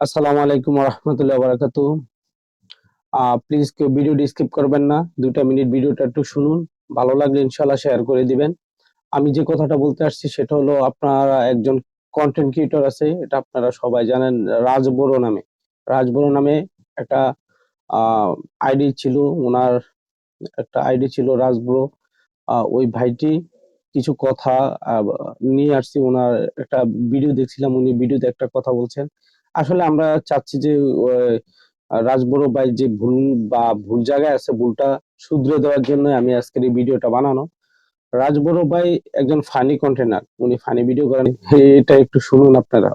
আসসালামু আলাইকুম রহমতুল্লাহ বারাকাতু প্লিজ কেউ ভিডিওটি স্কিপ করবেন না দুটা মিনিট ভিডিওটা একটু শুনুন, ভালো লাগলে ইনশাল্লাহ শেয়ার করে দিবেন। আমি যে কথাটা বলতে আসছি সেটা হলো আপনারা একজন কন্টেন্ট ক্রিয়েটর আছে, এটা আপনারা সবাই জানেন রাজ বড়ো নামে। রাজ বড়ো নামে একটা আইডি ছিল ওনার একটা আইডি ছিল রাজ বড়ো ওই ভাইটি কিছু কথা নিয়ে আসছি ওনার একটা ভিডিও দেখছিলাম, উনি ভিডিওতে একটা কথা বলছেন। আসলে আমরা চাচ্ছি যে রাজবড় ভাই যে ভুল বা ভুল জায়গায় আছে ভুলটা শুধরে দেওয়ার জন্য আমি আজকের এই ভিডিওটা বানানো। রাজবড় ভাই একজন ফানি কন্টেনার উনি ফানি ভিডিও করেন। এটা একটু শুনুন আপনারা।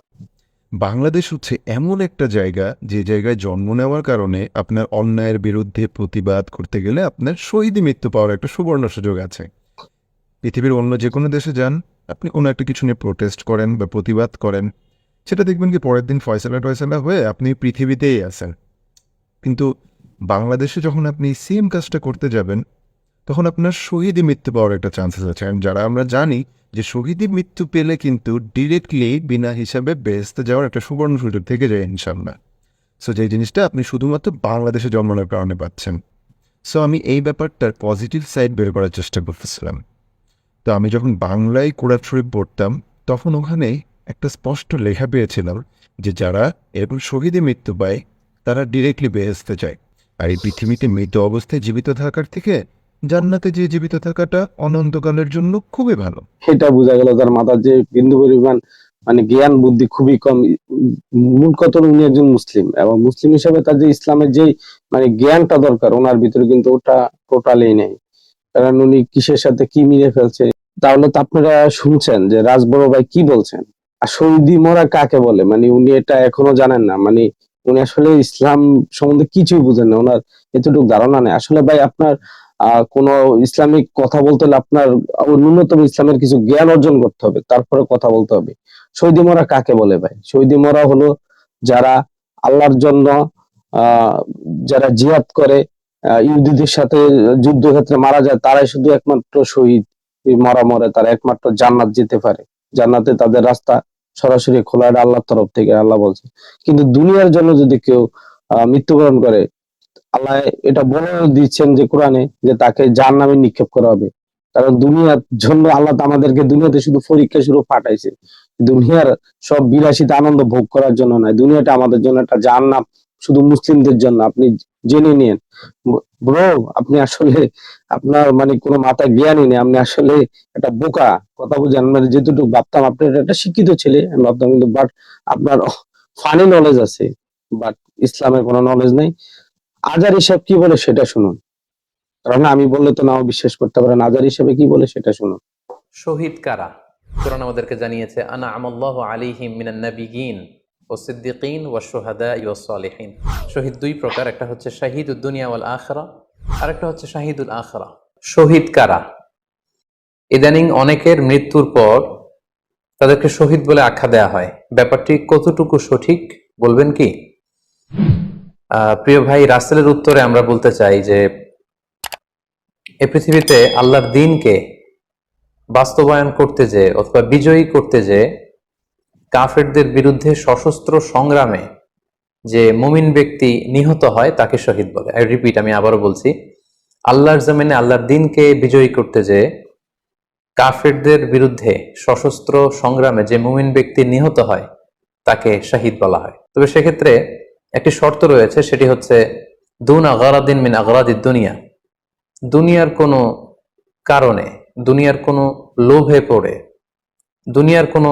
বাংলাদেশ হচ্ছে এমন একটা জায়গা, যে জায়গায় জন্ম নেওয়ার কারণে আপনার অন্যায়ের বিরুদ্ধে প্রতিবাদ করতে গেলে আপনার শহীদী মৃত্যু পাওয়ার একটা সুবর্ণ সুযোগ আছে। পৃথিবীর অন্য যে কোনো দেশে যান, আপনি কোনো একটা কিছু নিয়ে প্রোটেস্ট করেন বা প্রতিবাদ করেন। সেটা দেখবেন কি, পরের দিন ফয়সালা টয়সালা হয়ে আপনি পৃথিবীতেই আছেন। কিন্তু বাংলাদেশে যখন আপনি সেম কাজটা করতে যাবেন, তখন আপনার শহীদী মৃত্যু পাওয়ার একটা চান্সেস আছে। আর যারা আমরা জানি যে শহীদী মৃত্যু পেলে কিন্তু ডিরেক্টলি বিনা হিসাবে বেহেস্তে যাওয়ার একটা সুবর্ণ সুযোগ থেকে যায় ইনশাল্লাহ সো যে জিনিসটা আপনি শুধুমাত্র বাংলাদেশে জন্মানোর কারণে পাচ্ছেন। সো আমি এই ব্যাপারটার পজিটিভ সাইড বের করার চেষ্টা করতেছিলাম। তো আমি যখন বাংলায় কোরআন শরীফ পড়তাম, তখন ওখানে একটা স্পষ্ট লেখা পেয়েছিলাম যে যারা এরকম শহীদে মৃত্যু পায়, তারা ডিরেক্টলি বেহেস্তে যায়। আর এই পৃথিবীতে মৃত অবস্থায় জীবিত থাকার থেকে জান্নাতে যে জীবিত থাকাটা অনন্তকালের জন্য খুবই ভালো। এটা বোঝা গেল তার মাথার যে বিন্দু পরিমাণ মানে জ্ঞান বুদ্ধি খুবই কম। মূল হলো উনি একজন মুসলিম এবং মুসলিম হিসেবে তার যে ইসলামের যে মানে জ্ঞানটা দরকার, ওনার ভিতরে কিন্তু ওটা টোটালি নেই। কারণ উনি কিসের সাথে কি মিলে ফেলছে? তাহলে তো আপনারা শুনছেন যে রাজবড় ভাই কি বলছেন? আর সৌদি মরা কাকে বলে? মানে উনি এটা এখনও জানেন না। মানে উনি আসলে ইসলাম সম্বন্ধে কিছুই বুঝেন না। ওনার এতটুকু ধারণা নেই। আসলে ভাই আপনার কোন ইসলামিক কথা বলতে হলে আপনার ন্যূনতম ইসলামের কিছু জ্ঞান অর্জন করতে হবে। তারপরে কথা বলতে হবে। সৌদি মরা কাকে বলে ভাই? সৌদি মরা হলো যারা আল্লাহর জন্য যারা জিহাদ করে ইহুদিদের সাথে যুদ্ধক্ষেত্রে মারা যায়, তারাই শুধু একমাত্র শহীদ। মরা মরে তারা একমাত্র জান্নাত যেতে পারে। জান্নাতে তাদের রাস্তা সরাসরি খোলা, এটা আল্লাহর তরফ থেকে আল্লাহ বলছে। কিন্তু দুনিয়ার জন্য যদি কেউ মৃত্যুবরণ করে, আল্লাহ এটা বলে দিচ্ছেন যে কোরআনে যে তাকে জাহান নামে নিক্ষেপ করা হবে। কারণ দুনিয়ার জন্য আল্লাহ তো আমাদেরকে দুনিয়াতে শুধু পরীক্ষা শুরু পাঠাইছে। দুনিয়ার সব বিলাসিতা আনন্দ ভোগ করার জন্য নয়। দুনিয়াটা আমাদের জন্য একটা জাহান্নাম। শুধু মুসলিমদের জন্য, আপনি জেনে নিন। ব্রো, আপনি আসলে আপনার মানে কোনো মাথায় জ্ঞানই নেই, আপনি আসলে একটা বোকা। কথা বুঝেন মানে যেটুকু ভাবতাম, আপনি একটা শিক্ষিত ছেলে, আমি ভাবতাম কিন্তু বাট আপনার ফানি নলেজ আছে বাট ইসলামের কোনো নলেজ নেই। আজার হিসাব কি বলে সেটা শুনুন। কারণ আমি বললে তো নাও বিশ্বাস করতে পারেন, আজার হিসাবে কি বলে সেটা শুনুন। শহীদ কারা? কোরআন আমাদেরকে জানিয়েছে, আনা আমল্লাহ আলিহিম মিনান নাবিগিন ও সিদ্দিকিন ও সোহাদা ইউ সালেহিন। শহীদ দুই প্রকার, একটা হচ্ছে শাহিদুদ দুনিয়া ওয়াল আখরা আর একটা হচ্ছে শাহিদুল আখরা। শহীদ কারা? ইদানিং অনেকের মৃত্যুর পর তাদেরকে শহীদ বলে আখ্যা দেয়া হয়। ব্যাপারটি কতটুকু সঠিক বলবেন কি? প্রিয় ভাই, রাসেলের উত্তরে আমরা বলতে চাই যে, এ পৃথিবীতে আল্লাহর দিনকে বাস্তবায়ন করতে যে অথবা বিজয়ী করতে যে কাফেরদের বিরুদ্ধে সশস্ত্র সংগ্রামে যে মুমিন ব্যক্তি নিহত হয়, তাকে শহীদ বলে। আই রিপিট আমি আবারও বলছি, আল্লাহর জমিনে আল্লাহর দিনকে বিজয়ী করতে যে কাফেরদের বিরুদ্ধে সশস্ত্র সংগ্রামে যে মুমিন ব্যক্তি নিহত হয়, তাকে শাহিদ বলা হয়। তবে সেক্ষেত্রে একটি শর্ত রয়েছে, সেটি হচ্ছে, দুন আগারাদিন মিন আগারাদিদ দুনিয়া। দুনিয়ার কোনো কারণে, দুনিয়ার কোনো লোভে পড়ে, দুনিয়ার কোনো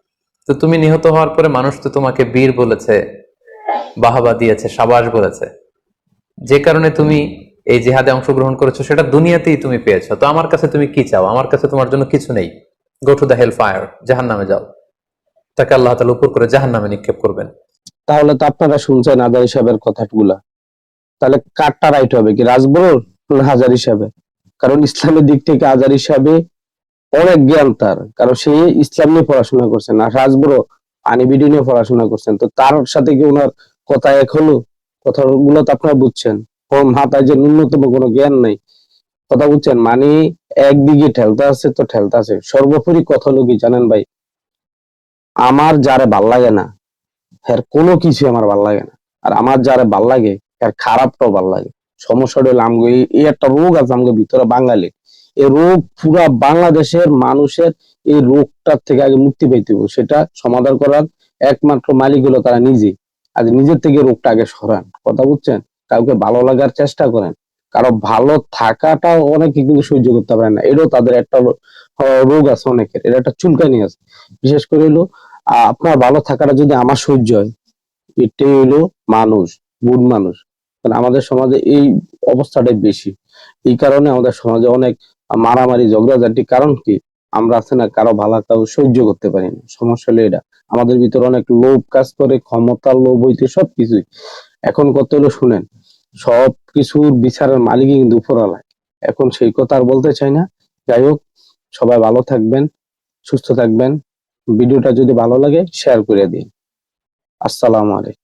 তো তুমি নিহত হওয়ার পরে মানুষ তো তোমাকে বীর বলেছে, বাহাবা দিয়েছে, সাবাস বলেছে। যে কারণে তুমি এই জেহাদে অংশগ্রহণ করেছ, সেটা দুনিয়াতেই তুমি পেয়েছ। তো আমার কাছে তুমি কি চাও? আমার কাছে তোমার জন্য কিছু নেই। Go to the hell fire জাহান নামে যাও। তাকে আল্লাহ তালা উপর করে জাহান নামে নিক্ষেপ করবেন। তাহলে তো আপনারা শুনছেন আজার সাহেবের কথাগুলা। তাহলে কারটা রাইট হবে কি রাজবরুর হাজার হিসাবে কারণ ইসলামের দিক থেকে আজার হিসাবে অনেক জ্ঞান তার। কারণ সে ইসলাম নিয়ে পড়াশোনা করছেন আর রাজবড় আনিবিডি নিয়ে পড়াশোনা করছেন। তো তার সাথে কি ওনার কথা এক হলো? কথাগুলো তো আপনারা বুঝছেন। ওর মাথায় যে ন্যূনতম কোনো জ্ঞান নাই। কথা বুঝছেন? মানে একদিকে ঠেলতে আছে, তো ঠেলতে আছে। সর্বোপরি কথা কি জানেন ভাই? আমার যারে ভালো লাগে না, এর কোনো কিছু আমার ভালো লাগে না। আর আমার যারে ভালো লাগে, এর খারাপটাও ভালো লাগে। সমস্যাটা হলো আমগো এই একটা রোগ আছে আমগো ভিতরে বাঙালি এই রোগ পুরা বাংলাদেশের মানুষের এই রোগটার থেকে আগে মুক্তি পাইতে হবে সেটা সমাধান করার একমাত্র মালিক হলো তারা নিজে। আজ নিজের থেকে রোগটা আগে সরান। কথা বুঝছেন? কাউকে ভালো লাগার চেষ্টা করেন। কারও ভালো থাকাটাও অনেকে কিন্তু সহ্য করতে পারে না। এটাও তাদের একটা রোগ আছে অনেকের। এটা একটা চুলকানি আছে। বিশেষ করে হলো আপনার ভালো থাকাটা যদি আমার সহ্য হয়, এটাই হলো মানুষ গুড মানুষ। কারণ আমাদের সমাজে এই অবস্থাটাই বেশি। এই কারণে আমাদের সমাজে অনেক মারামারি ঝগড়াঝাটি কারণ কি? আমরা আছে না, কারও ভালো কাউ সহ্য করতে পারি না। সমস্যা হলো এটা। আমাদের ভিতরে অনেক লোভ কাজ করে ক্ষমতার লোভ হইতে সবকিছুই। এখন কত হলো শুনেন সব কিছুর বিচারের মালিকই কিন্তু উপরওয়ালা। এখন সেই কথা আর বলতে চাই না। যাই হোক, সবাই ভালো থাকবেন, সুস্থ থাকবেন। ভিডিওটা যদি ভালো লাগে শেয়ার করে দিন। আসসালামু আলাইকুম।